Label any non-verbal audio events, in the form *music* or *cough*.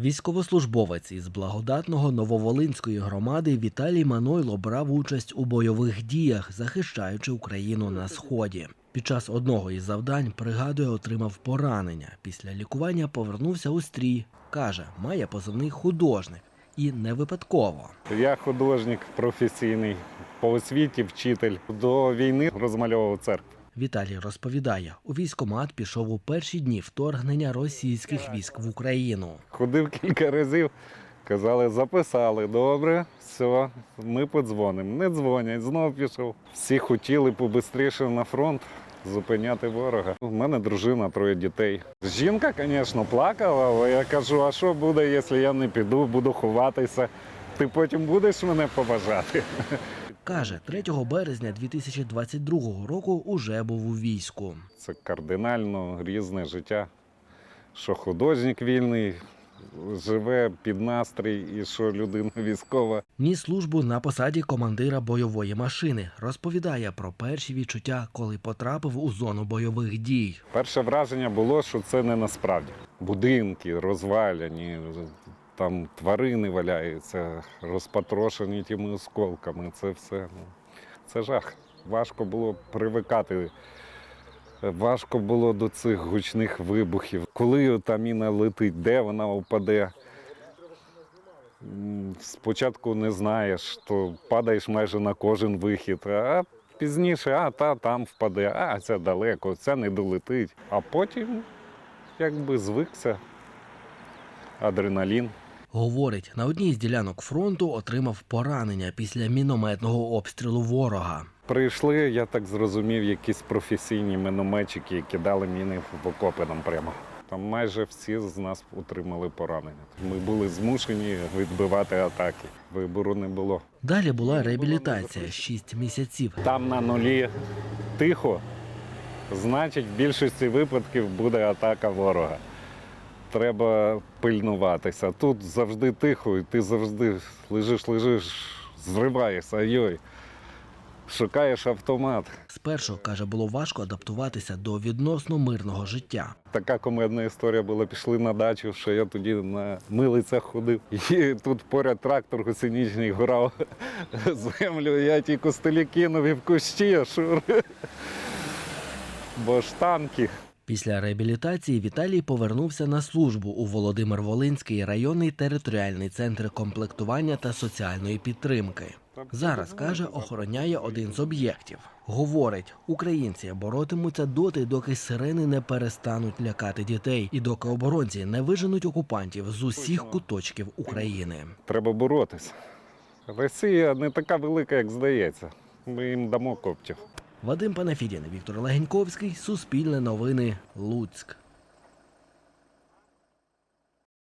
Військовослужбовець із благодатного Нововолинської громади Віталій Манойло брав участь у бойових діях, захищаючи Україну на сході. Під час одного із завдань пригадує, отримав поранення. Після лікування повернувся у стрій. каже, має позивний художник і не випадково. Я художник професійний, по освіті вчитель. До війни розмальовував церкву. Віталій розповідає, у військомат пішов у перші дні вторгнення російських військ в Україну. Ходив кілька разів, казали, записали, добре, все, ми подзвонимо. Не дзвонять, знов пішов. Всі хотіли побистріше на фронт зупиняти ворога. У мене дружина, троє дітей. Жінка, звісно, плакала, але я кажу, а що буде, якщо я не піду, буду ховатися. Ти потім будеш мене поважати. *laughs* Каже, 3 березня 2022 року уже був у війську. Це кардинально різне життя. Що художник вільний живе під настрій, і що людина *laughs* військова. Ніс службу на посаді командира бойової машини. Розповідає про перші відчуття, коли потрапив у зону бойових дій. Перше враження було, що це не насправді. Будинки розваляні, там тварини валяються, розпотрошені тими осколками. Це все. Ну, це жах. Важко було привикати. Важко було до цих гучних вибухів. Коли та міна летить, де вона впаде. Спочатку не знаєш, то падаєш майже на кожен вихід, а пізніше, а та там впаде, а це далеко, це не долетить. А потім якби звикся. Адреналін. Говорить, на одній з ділянок фронту отримав поранення після мінометного обстрілу ворога. Прийшли, я так зрозумів, якісь професійні мінометчики, які дали міни в окопи нам прямо. Там майже всі з нас отримали поранення. Ми були змушені відбивати атаки. Вибору не було. Далі була реабілітація 6 місяців. Там на нулі тихо, значить, в більшості випадків буде атака ворога. Треба пильнуватися. Тут завжди тихо, і ти завжди лежиш, лежиш, зриваєшся, йой. Шукаєш автомат. Спершу каже, було важко адаптуватися до відносно мирного життя. Така комедна історія була. Пішли на дачу, що я тоді на милицях ходив. І тут поряд трактор гусеничний горав *laughs* землю. Я ті костелі кинув і в кущі, шур. Бо ж танки. Після реабілітації Віталій повернувся на службу у Володимир-Волинський районний територіальний центр комплектування та соціальної підтримки. Зараз каже, охороняє один з об'єктів. Говорить, українці боротимуться доти, доки сирени не перестануть лякати дітей, і доки оборонці не виженуть окупантів з усіх куточків України. Треба боротися. Росія не така велика, як здається. Ми їм дамо коптів. Вадим Панафідін, Віктор Легеньковський, Суспільне новини, Луцьк.